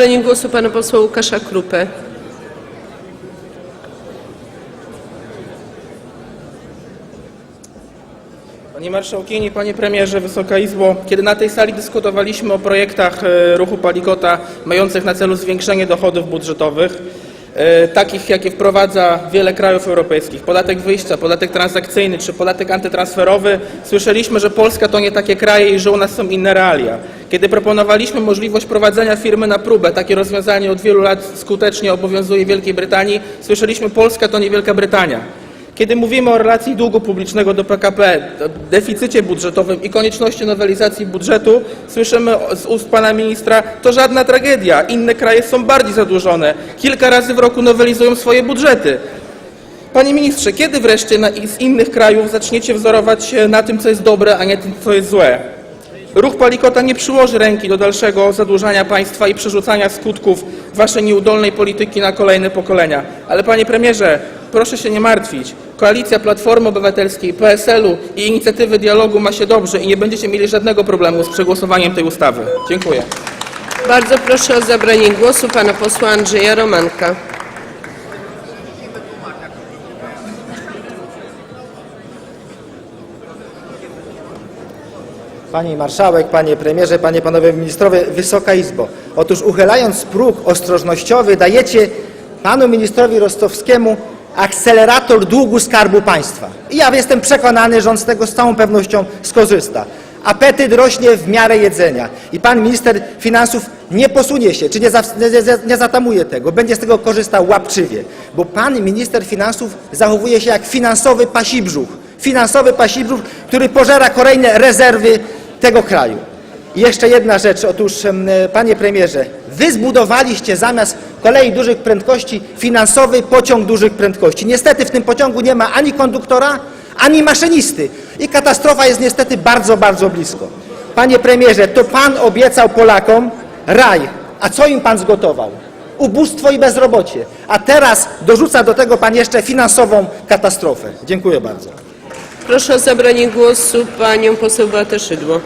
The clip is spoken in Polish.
Zabranie głosu pana posła Łukasza Krupę. Panie Marszałkini, Panie Premierze, Wysoka Izbo, kiedy na tej sali dyskutowaliśmy o projektach e, ruchu Palikota mających na celu zwiększenie dochodów budżetowych, e, takich jakie wprowadza wiele krajów europejskich, podatek wyjścia, podatek transakcyjny czy podatek antytransferowy, słyszeliśmy, że Polska to nie takie kraje i że u nas są inne realia. Kiedy proponowaliśmy możliwość prowadzenia firmy na próbę, takie rozwiązanie od wielu lat skutecznie obowiązuje w Wielkiej Brytanii, słyszeliśmy Polska to nie Wielka Brytania. Kiedy mówimy o relacji długu publicznego do PKB, o deficycie budżetowym i konieczności nowelizacji budżetu, słyszymy z ust pana ministra, to żadna tragedia. Inne kraje są bardziej zadłużone. Kilka razy w roku nowelizują swoje budżety. Panie ministrze, kiedy wreszcie z innych krajów zaczniecie wzorować się na tym, co jest dobre, a nie tym, co jest złe? Ruch Palikota nie przyłoży ręki do dalszego zadłużania państwa i przerzucania skutków waszej nieudolnej polityki na kolejne pokolenia. Ale panie premierze, proszę się nie martwić. Koalicja Platformy Obywatelskiej, PSL-u i Inicjatywy Dialogu ma się dobrze i nie będziecie mieli żadnego problemu z przegłosowaniem tej ustawy. Dziękuję. Bardzo proszę o zabranie głosu pana posła Andrzeja Romanka. Pani Marszałek, Panie Premierze, Panie Panowie Ministrowie, Wysoka Izbo. Otóż uchylając próg ostrożnościowy dajecie Panu Ministrowi Rostowskiemu akcelerator długu Skarbu Państwa. I ja jestem przekonany, że on z tego z całą pewnością skorzysta. Apetyt rośnie w miarę jedzenia i Pan Minister Finansów nie posunie się, czy nie, za, nie, nie, zatamuje tego, będzie z tego korzystał łapczywie, bo Pan Minister Finansów zachowuje się jak finansowy pasibrzuch. Finansowy pasibrzuch, który pożera kolejne rezerwy tego kraju. I jeszcze jedna rzecz, otóż panie premierze, wy zbudowaliście zamiast kolei dużych prędkości finansowy pociąg dużych prędkości. Niestety w tym pociągu nie ma ani konduktora, ani maszynisty i katastrofa jest niestety bardzo, bardzo blisko. Panie premierze, to pan obiecał Polakom raj, a co im pan zgotował? Ubóstwo i bezrobocie. A teraz dorzuca do tego pan jeszcze finansową katastrofę. Dziękuję bardzo. Proszę o zabranie głosu panią poseł Beatę Szydło.